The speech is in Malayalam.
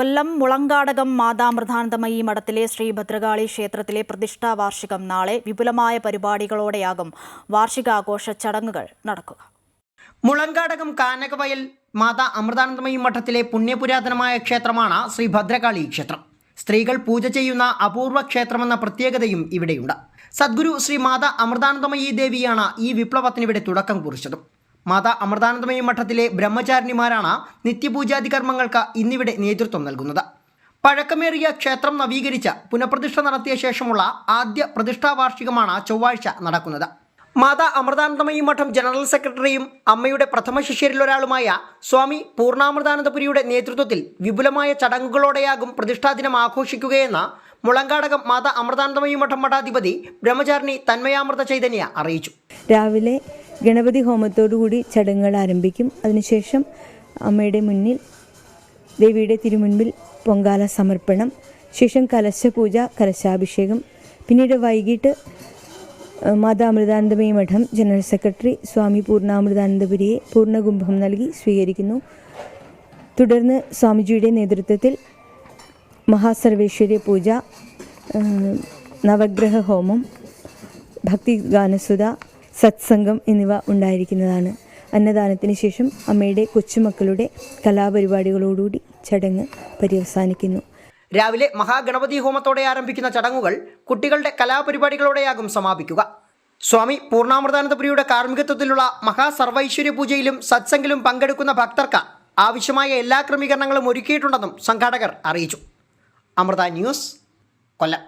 കൊല്ലം മുളങ്കാടകം മാതാമൃതാനന്ദമയി മഠത്തിലെ ശ്രീ ഭദ്രകാളി ക്ഷേത്രത്തിലെ പ്രതിഷ്ഠാ വാർഷികം നാളെ വിപുലമായ പരിപാടികളോടെയാകും വാർഷികാഘോഷ ചടങ്ങുകൾ നടക്കുക. മുളങ്കാടകം കാനകവയൽ മാതാ അമൃതാനന്ദമയി മഠത്തിലെ പുണ്യപുരാതനമായ ക്ഷേത്രമാണ് ശ്രീ ഭദ്രകാളി ക്ഷേത്രം. സ്ത്രീകൾ പൂജ ചെയ്യുന്ന അപൂർവ ക്ഷേത്രമെന്ന പ്രത്യേകതയും ഇവിടെയുണ്ട്. സദ്ഗുരു ശ്രീ മാതാ അമൃതാനന്ദമയി ദേവിയാണ് ഈ വിപ്ലവത്തിനിവിടെ തുടക്കം കുറിച്ചതും. മാതാ അമൃതാനന്ദമയി മഠത്തിലെ ബ്രഹ്മചാരിണിമാരാണ് നിത്യപൂജാതി കർമ്മങ്ങൾക്ക് ഇന്നിവിടെ നേതൃത്വം നൽകുന്നത്. പഴക്കമേറിയ ക്ഷേത്രം നവീകരിച്ച് പുനഃപ്രതിഷ്ഠ നടത്തിയ ശേഷമുള്ള ആദ്യ പ്രതിഷ്ഠാ വാർഷികമാണ് ചൊവ്വാഴ്ച നടക്കുന്നത്. മാതാ അമൃതാനന്ദമയി മഠം ജനറൽ സെക്രട്ടറിയും അമ്മയുടെ പ്രഥമ ശിഷ്യരിലൊരാളുമായ സ്വാമി പൂർണാമൃതാനന്ദപുരിയുടെ നേതൃത്വത്തിൽ വിപുലമായ ചടങ്ങുകളോടെയാകും പ്രതിഷ്ഠാ ദിനം ആഘോഷിക്കുകയെന്ന് മുളങ്കാടകം മാതാ അമൃതാനന്ദമയി മഠം മഠാധിപതി ബ്രഹ്മചാരിണി തന്മയാമൃത ചൈതന്യ അറിയിച്ചു. രാവിലെ ഗണപതി ഹോമത്തോടുകൂടി ചടങ്ങുകൾ ആരംഭിക്കും. അതിനുശേഷം അമ്മയുടെ മുന്നിൽ ദേവിയുടെ തിരുമുൻപിൽ പൊങ്കാല സമർപ്പണം ശേഷം കലശപൂജ കലശാഭിഷേകം പിന്നീട് വൈകിട്ട് മാതാ അമൃതാനന്ദമയി മഠം ജനറൽ സെക്രട്ടറി സ്വാമി പൂർണാമൃതാനന്ദപുരിയെ പൂർണകുംഭം നൽകി സ്വീകരിക്കുന്നു. തുടർന്ന് സ്വാമിജിയുടെ നേതൃത്വത്തിൽ മഹാസർവേശ്വര പൂജ നവഗ്രഹ ഹോമം ഭക്തി ഗാനസുധ സത്സംഗം എന്നിവ ഉണ്ടായിരിക്കുന്നതാണ്. അന്നദാനത്തിന് ശേഷം അമ്മയുടെ കൊച്ചുമക്കളുടെ കലാപരിപാടികളോടുകൂടി ചടങ്ങ് പര്യവസാനിക്കുന്നു. രാവിലെ മഹാഗണപതി ഹോമത്തോടെ ആരംഭിക്കുന്ന ചടങ്ങുകൾ കുട്ടികളുടെ കലാപരിപാടികളോടെയാകും സമാപിക്കുക. സ്വാമി പൂർണാമൃതാനന്ദപുരിയുടെ കാർമ്മികത്വത്തിലുള്ള മഹാസർവൈശ്വര്യ പൂജയിലും സത്സംഗിലും പങ്കെടുക്കുന്ന ഭക്തർക്ക് ആവശ്യമായ എല്ലാ ക്രമീകരണങ്ങളും ഒരുക്കിയിട്ടുണ്ടെന്നും സംഘാടകർ അറിയിച്ചു. അമൃത ന്യൂസ് കൊല്ലം.